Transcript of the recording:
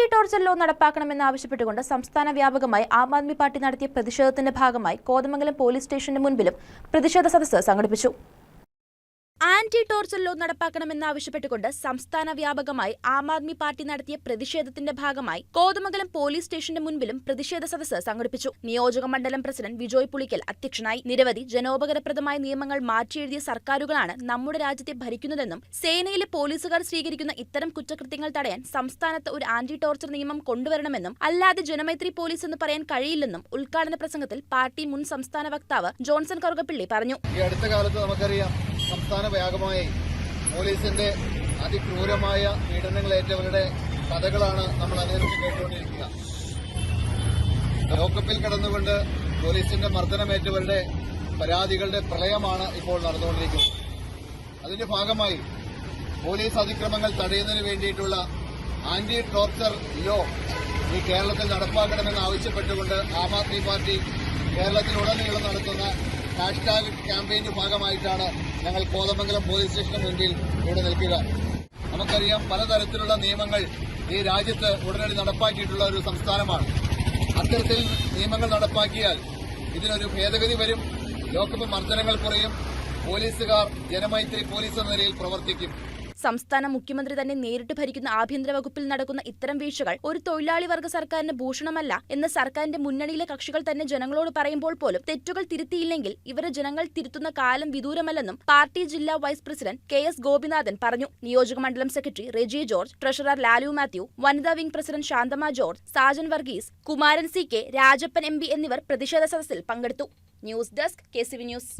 Anti torture law നടപ്പാക്കണമെന്നാവശ്യപ്പെട്ടുകൊണ്ട് സംസ്ഥാന വ്യാപകമായി Aam Aadmi party നടത്തിയ പ്രതിഷേധത്തിന്റെ ഭാഗമായി കോതമംഗലം പോലീസ് സ്റ്റേഷന് മുൻപിലും പ്രതിഷേധ സദസ്സ് സംഘടിപ്പിച്ചു. ആന്റി ടോർച്ചർ ലോ നടപ്പാക്കണമെന്നാവശ്യപ്പെട്ടുകൊണ്ട് സംസ്ഥാന വ്യാപകമായി ആം ആദ്മി പാർട്ടി നടത്തിയ പ്രതിഷേധത്തിന്റെ ഭാഗമായി കോതമംഗലം പോലീസ് സ്റ്റേഷന്റെ മുൻപിലും പ്രതിഷേധ സദസ്സ് സംഘടിപ്പിച്ചു. നിയോജക മണ്ഡലം പ്രസിഡന്റ് വിജോയ് പുളിക്കൽ അധ്യക്ഷനായി നിരവധി ജനോപകരപ്രദമായ നിയമങ്ങൾ മാറ്റിയെഴുതിയ സർക്കാരുകളാണ് നമ്മുടെ രാജ്യത്തെ ഭരിക്കുന്നതെന്നും സേനയിലെ പോലീസുകാർ സ്വീകരിക്കുന്ന ഇത്തരം കുറ്റകൃത്യങ്ങൾ തടയാൻ സംസ്ഥാനത്ത് ഒരു ആന്റി ടോർച്ചർ നിയമം കൊണ്ടുവരണമെന്നും അല്ലാതെ ജനമൈത്രി പോലീസ് എന്ന് പറയാൻ കഴിയില്ലെന്നും ഉദ്ഘാടന പ്രസംഗത്തിൽ പാർട്ടി മുൻ സംസ്ഥാന വക്താവ് ജോൺസൺ കറുകപ്പിള്ളി പറഞ്ഞു. സംസ്ഥാന വ്യാപകമായി പോലീസിന്റെ അതിക്രൂരമായ പീഡനങ്ങളേറ്റവരുടെ കഥകളാണ് നമ്മൾ അനേകം കേട്ടുകൊണ്ടിരിക്കുക. ലോക്കപ്പിൽ കടന്നുകൊണ്ട് പോലീസിന്റെ മർദ്ദനമേറ്റവരുടെ പരാതികളുടെ പ്രളയമാണ് ഇപ്പോൾ നടന്നുകൊണ്ടിരിക്കുന്നത്. അതിന്റെ ഭാഗമായി പോലീസ് അതിക്രമങ്ങൾ തടയുന്നതിന് വേണ്ടിയിട്ടുള്ള ആന്റി ടോർച്ചർ ലോ ഈ കേരളത്തിൽ നടപ്പാക്കണമെന്ന് ആവശ്യപ്പെട്ടുകൊണ്ട് ആം ആദ്മി പാർട്ടി കേരളത്തിലുടനീളം നടത്തുന്ന ഹാഷ്ടാഗ് ക്യാമ്പയിന്റെ ഭാഗമായിട്ടാണ് ഞങ്ങൾ കോതമംഗലം പോലീസ് സ്റ്റേഷന് മുന്നിൽ ഇവിടെ നിൽക്കുക. നമുക്കറിയാം പലതരത്തിലുള്ള നിയമങ്ങൾ ഈ രാജ്യത്ത് ഉടനടി നടപ്പാക്കിയിട്ടുള്ള ഒരു സംസ്ഥാനമാണ്. അത്തരത്തിൽ നിയമങ്ങൾ നടപ്പാക്കിയാൽ ഇതിനൊരു ഭേദഗതി വരും ലോക്കപ്പ് മർദ്ദനങ്ങൾ കുറയും പോലീസുകാർ ജനമൈത്രി പോലീസ് എന്ന നിലയിൽ പ്രവർത്തിക്കും. സംസ്ഥാന മുഖ്യമന്ത്രി തന്നെ നേരിട്ട് ഭരിക്കുന്ന ആഭ്യന്തര വകുപ്പിൽ നടക്കുന്ന ഇത്തരം വീഴ്ചകൾ ഒരു തൊഴിലാളി വർഗ സർക്കാരിന് ഭൂഷണമല്ല എന്ന് സർക്കാരിന്റെ മുന്നണിയിലെ കക്ഷികൾ തന്നെ ജനങ്ങളോട് പറയുമ്പോൾ പോലും തെറ്റുകൾ തിരുത്തിയില്ലെങ്കിൽ ഇവരെ ജനങ്ങൾ തിരുത്തുന്ന കാലം വിദൂരമല്ലെന്നും പാർട്ടി ജില്ലാ vice president K S Gopinathan പറഞ്ഞു. നിയോജക മണ്ഡലം സെക്രട്ടറി റെജി ജോർജ് ട്രഷറർ ലാലു മാത്യു വനിതാ wing president Santhamma George Sajan Varghese Kumaran C K Rajappan M എന്നിവർ പ്രതിഷേധ സദസ്സിൽ പങ്കെടുത്തു. News desk K news.